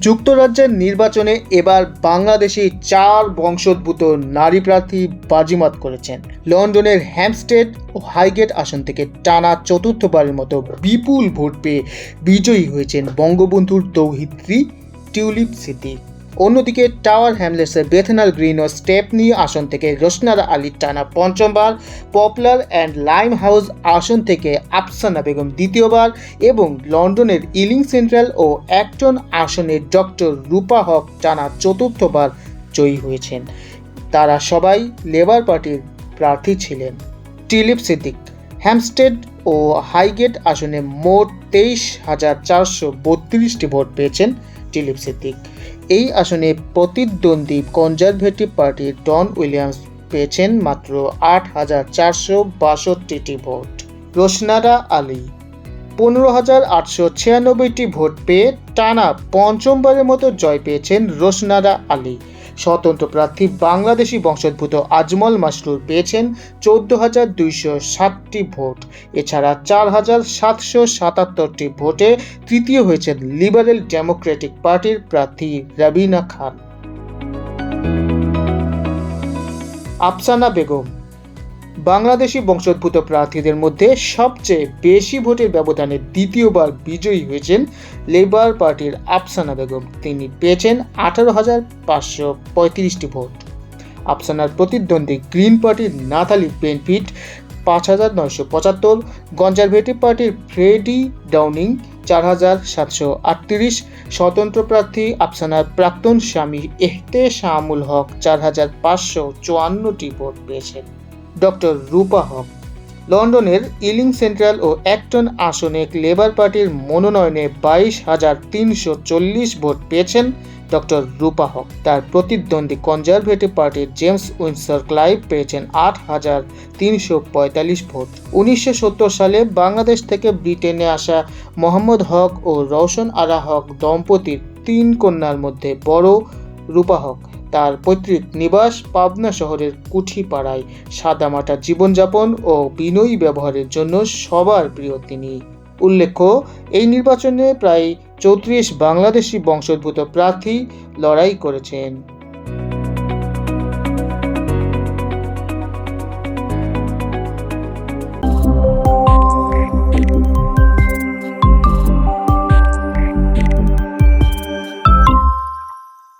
যুক্তরাজ্যের নির্বাচনে এবার বাংলাদেশে চার বংশোদ্ভূত নারী প্রার্থী বাজিমাত করেছেন। লন্ডনের হ্যামস্টেড ও হাইগেট আসন থেকে টানা চতুর্থবারের মতো বিপুল ভোট পেয়ে বিজয়ী হয়েছেন বঙ্গবন্ধুর দৌহিত্রী টিউলিপ সিদ্দিক। অন্যদিকে টাওয়ার হ্যামলেটসের বেথেনাল গ্রিন ও স্টেপনি আসন থেকে রোশনারা আলী টানা পঞ্চমবার, পপুলার অ্যান্ড লাইম হাউস আসন থেকে আফসানা বেগম দ্বিতীয়বার এবং লন্ডনের ইলিং সেন্ট্রাল ও অ্যাক্টন আসনের ডক্টর রূপা হক টানা চতুর্থবার জয়ী হয়েছেন। তারা সবাই লেবার পার্টির প্রার্থী ছিলেন। টিলিপ সিদ্দিক, হ্যামস্টেড ও হাইগেট আসনে মোট তেইশ হাজার চারশো বত্রিশটি ভোট পেয়েছেন। টিলিপ সিদ্দিক এই আসনে প্রতিদ্বন্দ্বী কনজারভেটিভ পার্টির ডন উইলিয়ামস পেয়েছেন মাত্র আট হাজার চারশো বাষট্টিটি ভোট। রোশনারা আলী, পনেরো হাজার আটশো ছিয়ানব্বইটি ভোট পেয়ে টানা পঞ্চমবারের মতো জয় পেয়েছেন রোশনারা আলী। স্বতন্ত্র প্রার্থী বাংলাদেশি বংশোদ্ভূত আজমল মাসরুর পেয়েছেন চোদ্দ হাজার দুইশো ষাটটি ভোট। এছাড়া চার হাজার সাতশো সাতাত্তরটি ভোটে তৃতীয় হয়েছেন লিবারেল ডেমোক্রেটিক পার্টির প্রার্থী রাবিনা খান। আফসানা বেগম বাংলাদেশি বংশোদ্ভূত প্রার্থীদের মধ্যে সবচেয়ে বেশি ভোটের ব্যবধানে দ্বিতীয়বার বিজয়ী হয়েছেন লেবার পার্টির আফসানা বেগম। তিনি পেয়েছেন আঠারো হাজার পাঁচশো পঁয়ত্রিশটি ভোট। আফসানার প্রতিদ্বন্দ্বী গ্রিন পার্টির নাতালি বেনফিট পাঁচ হাজার নয়শো পঁচাত্তর, কনজারভেটিভ পার্টির ফ্রেডি ডাউনিং চার হাজার সাতশো আটত্রিশ, স্বতন্ত্র প্রার্থী আফসানার প্রাক্তন স্বামী এহতে শামুল হক চার হাজার পাঁচশো চুয়ান্নটি ভোট পেয়েছেন। ডক্টর রূপা হক। লন্ডনের ইলিং সেন্ট্রাল ও অ্যাক্টন আসনে লেবার পার্টির মনোনয়নে বাইশ হাজার তিনশো চল্লিশ ভোট পেয়েছেন ডক্টর রূপা হক। তার প্রতিদ্বন্দ্বী কনজারভেটিভ পার্টির জেমস উইন্সার ক্লাইভ পেয়েছেন আট হাজার তিনশো পঁয়তাল্লিশ ভোট। উনিশশো সত্তর সালে বাংলাদেশ থেকে ব্রিটেনে আসা মোহাম্মদ হক ও রওশন আরা হক দম্পতির তিন কন্যার মধ্যে বড় রূপা হক। তার পৈতৃক নিবাস পাবনা শহরের কুঠিপাড়ায়। সাদামাটা জীবনযাপন ও বিনয়ী ব্যবহারের জন্য সবার প্রিয় তিনি। উল্লেখ্য, এই নির্বাচনে প্রায় চৌত্রিশ বাংলাদেশি বংশোদ্ভূত প্রার্থী লড়াই করেছেন।